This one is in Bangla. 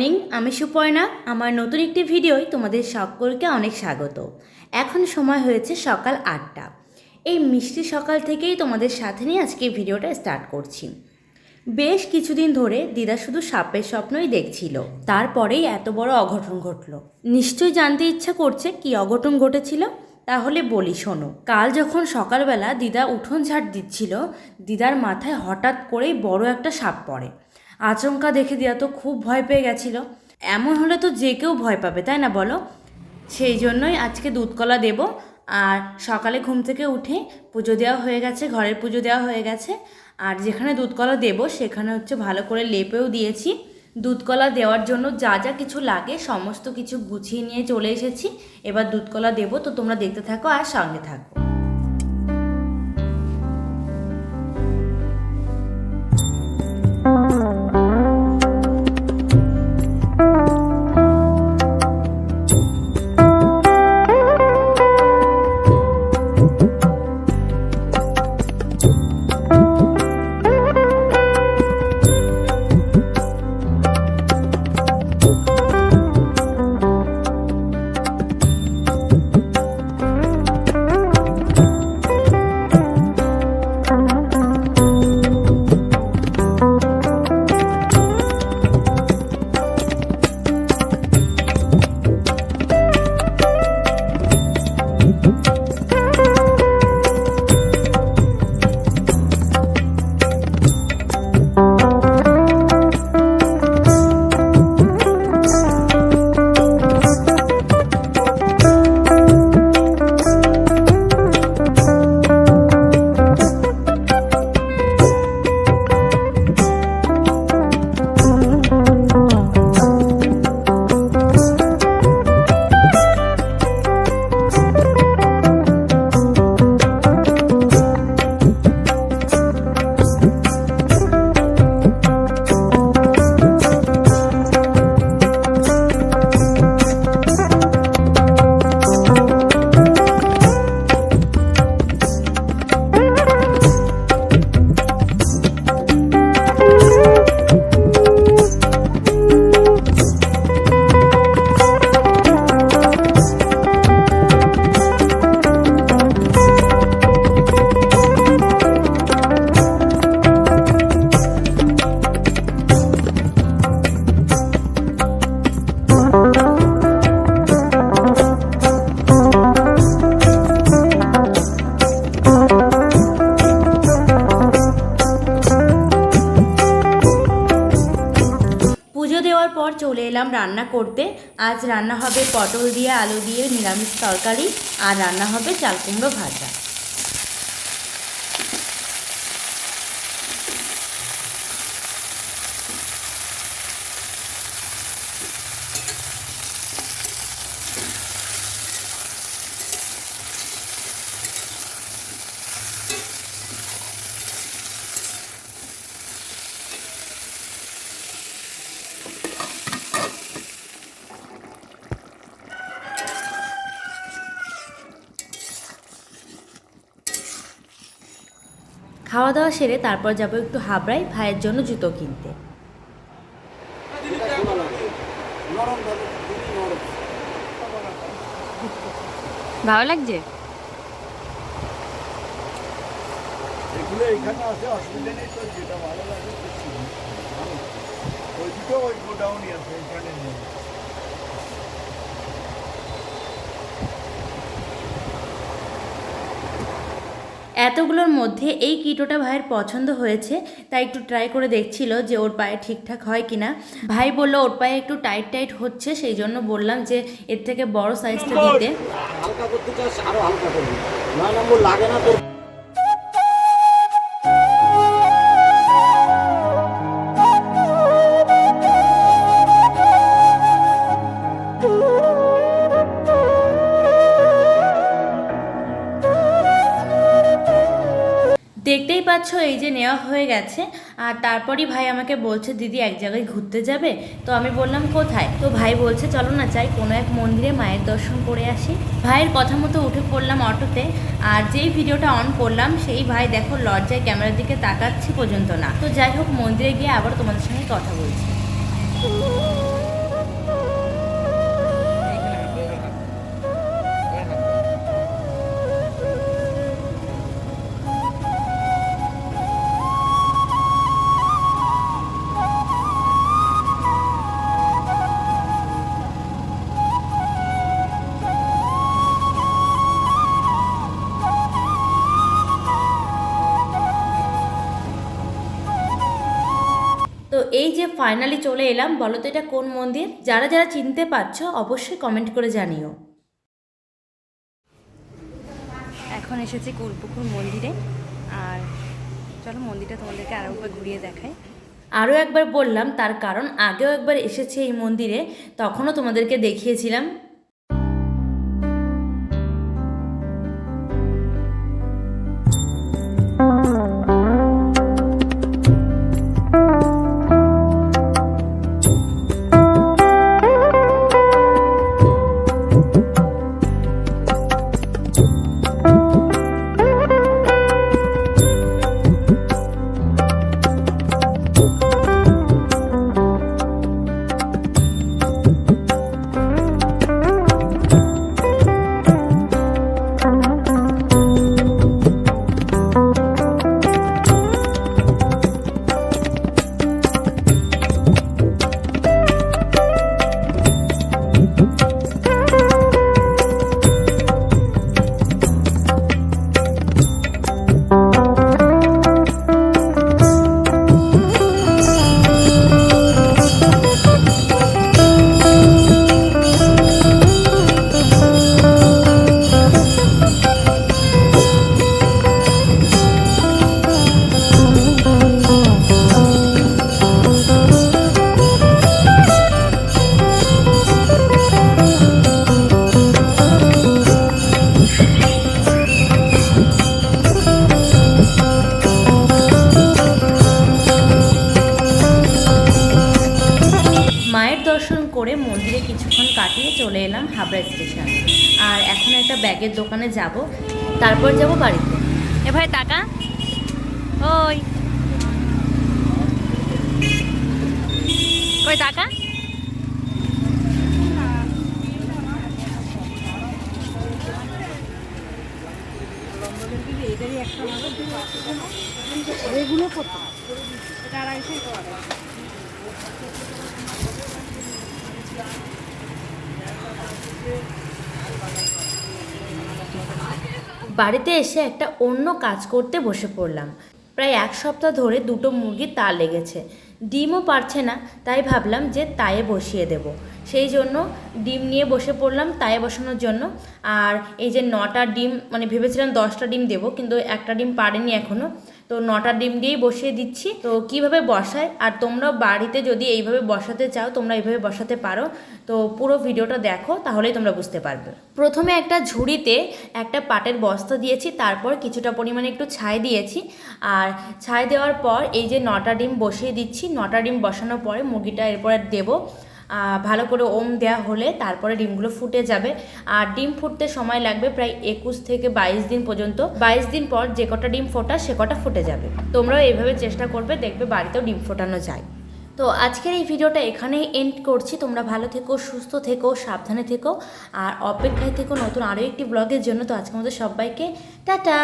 মর্নিং, আমি সুপর্ণা। আমার নতুন একটি ভিডিওয় তোমাদের সকলকে অনেক স্বাগত। এখন সময় হয়েছে সকাল আটটা। এই মিষ্টি সকাল থেকেই তোমাদের সাথে নিয়ে আজকে ভিডিওটা স্টার্ট করছি। বেশ কিছুদিন ধরে দিদা শুধু সাপের স্বপ্নই দেখছিল। তারপরেই এত বড় অঘটন ঘটল। নিশ্চয়ই জানতে ইচ্ছা করছে কি অঘটন ঘটেছিল? তাহলে বলি, শোনো। কাল যখন সকালবেলা দিদা উঠোন ঝাড় দিচ্ছিল, দিদার মাথায় হঠাৎ করেই বড় একটা সাপ পড়ে। আচমকা দেখে দিয়া তো খুব ভয় পেয়ে গেছিল। এমন হলে তো যে কেউ ভয় পাবে, তাই না বলো? সেই জন্যই আজকে দুধকলা দেব। আর সকালে ঘুম থেকে উঠে পুজো দেওয়া হয়ে গেছে, ঘরের পুজো দেওয়া হয়ে গেছে। আর যেখানে দুধকলা দেব, সেখানে হচ্ছে ভালো করে লেপেও দিয়েছি। দুধকলা দেওয়ার জন্য যা যা কিছু লাগে, সমস্ত কিছু গুছিয়ে নিয়ে চলে এসেছি। এবার দুধকলা দেবো, তো তোমরা দেখতে থাকো আর সঙ্গে থাকো। রান্না করতে। আজ রান্না হবে পটল দিয়ে, আলু দিয়ে, নিরামিষ তরকারি। আর রান্না হবে চাল কুমড়ো ভাজা। খাওয়া দাওয়া সেরে তারপর যাব একটু হাবড়াই ভাইয়ের জন্য জুতো কিনতে। ভালো লাগছে? এগুলো এখানে আছে অসুবিধা নেই তো যেটা ভালো লাগে ওই দুটো ওই গোডাউনই আছে এখানে নেই। এতগুলোর মধ্যে এই কিটোটা ভাইয়ের পছন্দ হয়েছে তাই একটু ট্রাই করে দেখছিল যে ওর পায়ে ঠিকঠাক হয় কিনা। ভাই বলল ওর পায়ে একটু টাইট টাইট হচ্ছে সেই জন্য বললাম যে এর থেকে বড় সাইজটা দিতে হালকা করতে চাস আরও হালকা করবি। না না লাগে না তোর। পাচ্ছ এই যে নেওয়া হয়ে গেছে। আর তারপরই ভাই আমাকে বলছে, দিদি, এক জায়গায় ঘুরতে যাবে? তো আমি বললাম, কোথায়? তো ভাই বলছে, চলো না, যাই, কোনো এক মন্দিরে মায়ের দর্শন করে আসি। ভাইয়ের কথা মতো উঠে পড়লাম অটোতে, আর যেই ভিডিওটা অন করলাম, সেই ভাই দেখো লজ্জায় ক্যামেরার দিকে তাকাচ্ছে পর্যন্ত না। তো যাই হোক, মন্দিরে গিয়ে আবার তোমাদের সঙ্গে কথা বলছি। এই যে ফাইনালি চলে এলাম বলো তো এটা কোন মন্দির? যারা যারা চিনতে পারছ অবশ্যই কমেন্ট করে জানিও। এখন এসেছি কুলপুকুর মন্দিরে। আর চলো মন্দিরটা তোমাদেরকে আরও একবার ঘুরিয়ে দেখাই। আরও একবার বললাম তার কারণ আগেও একবার এসেছে এই মন্দিরে তখনও তোমাদেরকে দেখিয়েছিলাম। চলে এলাম হাবড়া স্টেশন। আর এখন একটা ব্যাগের দোকানে যাব, তারপর যাব বাড়িতে। এ ভাই টাকা? ওই। কই টাকা। বাড়িতে এসে একটা অন্য কাজ করতে বসে পড়লাম। প্রায় এক সপ্তাহ ধরে দুটো মুরগির তা লেগেছে। ডিমও পারছে না, তাই ভাবলাম যে তায়ে বসিয়ে দেব। সেই জন্য ডিম নিয়ে বসে পড়লাম তায়ে বসানোর জন্য। আর এই যে নটা ডিম মানে ভেবেছিলাম দশটা ডিম দেবো, কিন্তু একটা ডিম পারেনি এখনও তো নটা ডিম দিয়েই বসিয়ে দিচ্ছি। তো কীভাবে বসায়? আর তোমরা বাড়িতে যদি এইভাবে বসাতে চাও, তোমরা এইভাবে বসাতে পারো। তো পুরো ভিডিওটা দেখো, তাহলেই তোমরা বুঝতে পারবে। প্রথমে একটা ঝুড়িতে একটা পাটের বস্তা দিয়েছি, তারপর কিছুটা পরিমাণে একটু ছাই দিয়েছি। আর ছাই দেওয়ার পর এই যে নটা ডিম বসিয়ে দিচ্ছি, নটা ডিম বসানোর পরে মুরগিটা এরপরে দেবো। ভালো করে ওম দেওয়া হলে তারপরে ডিমগুলো ফুটে যাবে। আর ডিম ফুটতে সময় লাগবে প্রায় একুশ থেকে বাইশ দিন পর্যন্ত। বাইশ দিন পর যে কটা ডিম ফোটা, সে কটা ফুটে যাবে। তোমরাও এইভাবে চেষ্টা করবে, দেখবে বাড়িতেও ডিম ফোটানো যায়। তো আজকের এই ভিডিওটা এখানেই এন্ড করছি। তোমরা ভালো থেকো, সুস্থ থেকো, সাবধানে থেকো। আর অপেক্ষায় থেকো নতুন আরও একটি ব্লগের জন্য। তো আজকের মতো সবাইকে টাটা!